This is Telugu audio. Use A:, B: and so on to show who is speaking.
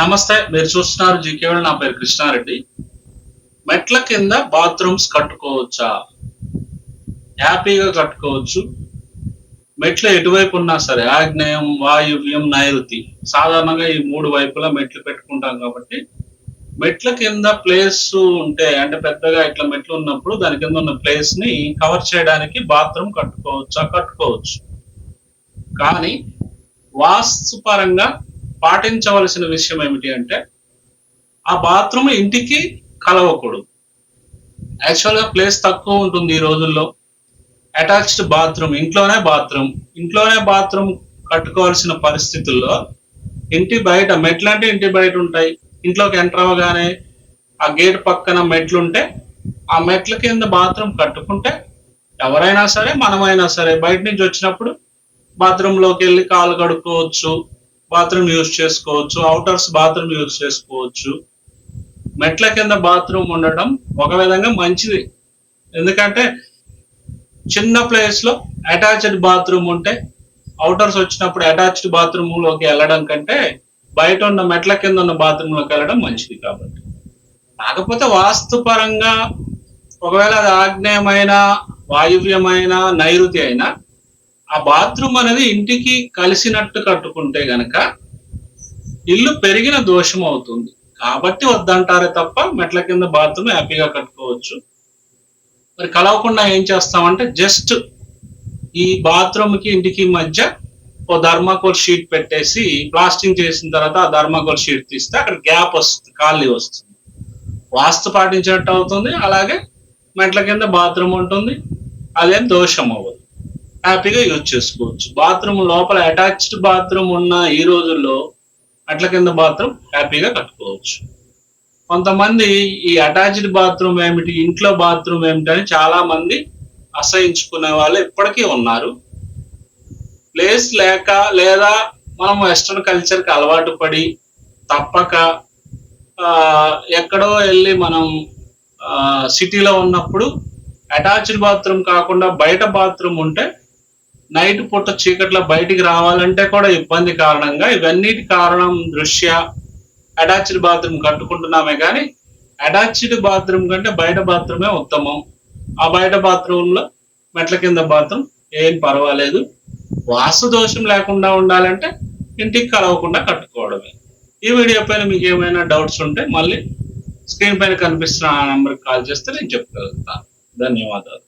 A: నమస్తే మీరు చూస్తున్నారు జీకేవల్ నా పేరు కృష్ణారెడ్డి. మెట్ల కింద బాత్రూమ్స్ కట్టుకోవచ్చా? హ్యాపీగా కట్టుకోవచ్చు. మెట్లు ఎటువైపు ఉన్నా సరే ఆగ్నేయం వాయువ్యం నైరుతి. సాధారణంగా ఈ మూడు వైపులా మెట్లు పెట్టుకుంటాం కాబట్టి మెట్ల కింద ప్లేస్ ఉంటే అంటే పెద్దగా ఇట్లా మెట్లు ఉన్నప్పుడు దాని కింద ఉన్న ప్లేస్ని కవర్ చేయడానికి బాత్రూమ్ కట్టుకోవచ్చా? కట్టుకోవచ్చు. కానీ వాస్తు పరంగా పాటించవలసిన విషయం ఏమిటి అంటే ఆ బాత్రూమ్ ఇంటికి కలవకూడదు. యాక్చువల్గా ప్లేస్ తక్కువ ఉంటుంది ఈ రోజుల్లో. అటాచ్డ్ బాత్రూమ్ ఇంట్లోనే బాత్రూమ్ ఇంట్లోనే బాత్రూమ్ కట్టుకోవాల్సిన పరిస్థితుల్లో ఇంటి బయట మెట్లు అంటే ఇంటి బయట ఉంటాయి. ఇంట్లోకి ఎంటర్ అవ్వగానే ఆ గేట్ పక్కన మెట్లుంటే ఆ మెట్ల కింద బాత్రూమ్ కట్టుకుంటే ఎవరైనా సరే మనమైనా సరే బయట నుంచి వచ్చినప్పుడు బాత్రూంలోకి వెళ్ళి కాలు కడుక్కోవచ్చు. బాత్రూమ్ యూజ్ చేసుకోవచ్చు అవుటర్స్ బాత్రూమ్ యూజ్ చేసుకోవచ్చు. మెట్ల కింద బాత్రూమ్ ఉండడం ఒక విధంగా మంచిది. ఎందుకంటే చిన్న ప్లేస్లో అటాచ్డ్ బాత్రూమ్ ఉంటే అవుటర్స్ వచ్చినప్పుడు అటాచ్డ్ బాత్రూమ్లోకి వెళ్ళడం కంటే బయట ఉన్న మెట్ల కింద ఉన్న బాత్రూమ్లోకి వెళ్ళడం మంచిది కాబట్టి. కాకపోతే వాస్తుపరంగా ఒకవేళ అది ఆగ్నేయమైన వాయువ్యమైన నైరుతి అయినా ఆ బాత్రూమ్ అనేది ఇంటికి కలిసినట్టు కట్టుకుంటే గనక ఇల్లు పెరిగిన దోషం అవుతుంది. కాబట్టి వద్దంటారే తప్ప మెట్ల కింద బాత్రూమ్ హ్యాపీగా కట్టుకోవచ్చు. మరి కలవకుండా ఏం చేస్తామంటే జస్ట్ ఈ బాత్రూమ్కి ఇంటికి మధ్య ఓ ధర్మాకోల్ షీట్ పెట్టేసి ప్లాస్టింగ్ చేసిన తర్వాత ఆ ధర్మాకోల్ షీట్ తీస్తే అక్కడ గ్యాప్ వస్తుంది ఖాళీ వస్తుంది. వాస్తు పాటించినట్టు అవుతుంది అలాగే మెట్ల కింద బాత్రూమ్ ఉంటుంది అదేం దోషం అవ్వదు. హ్యాపీగా యూజ్ చేసుకోవచ్చు. బాత్రూమ్ లోపల అటాచ్డ్ బాత్రూమ్ ఉన్న ఈ రోజుల్లో అట్ల కింద బాత్రూమ్ హ్యాపీగా కట్టుకోవచ్చు. కొంతమంది ఈ అటాచ్డ్ బాత్రూమ్ ఏమిటి ఇంట్లో బాత్రూమ్ ఏమిటి అని చాలా మంది అసహించుకునే వాళ్ళు ఇప్పటికీ ఉన్నారు. ప్లేస్ లేక లేదా మనం వెస్ట్రన్ కల్చర్కి అలవాటు పడి తప్పక ఎక్కడో వెళ్ళి మనం సిటీలో ఉన్నప్పుడు అటాచ్డ్ బాత్రూమ్ కాకుండా బయట బాత్రూమ్ ఉంటే నైట్ పూట చీకట్లో బయటికి రావాలంటే కూడా ఇబ్బంది కారణంగా ఇవన్నిటి కారణం దృష్ట్యా అటాచ్డ్ బాత్రూమ్ కట్టుకుంటున్నామే కానీ అటాచ్డ్ బాత్రూమ్ కంటే బయట బాత్రూమే ఉత్తమం. ఆ బయట బాత్రూంలో మెట్ల కింద బాత్రూమ్ ఏం పర్వాలేదు. వాస్తు దోషం లేకుండా ఉండాలంటే ఇంటికి కలవకుండా కట్టుకోవడమే. ఈ వీడియో పైన మీకు ఏమైనా డౌట్స్ ఉంటే మళ్ళీ స్క్రీన్ పైన కనిపిస్తున్న ఆ నెంబర్కి కాల్ చేస్తే నేను చెప్పగలుగుతాను ధన్యవాదాలు.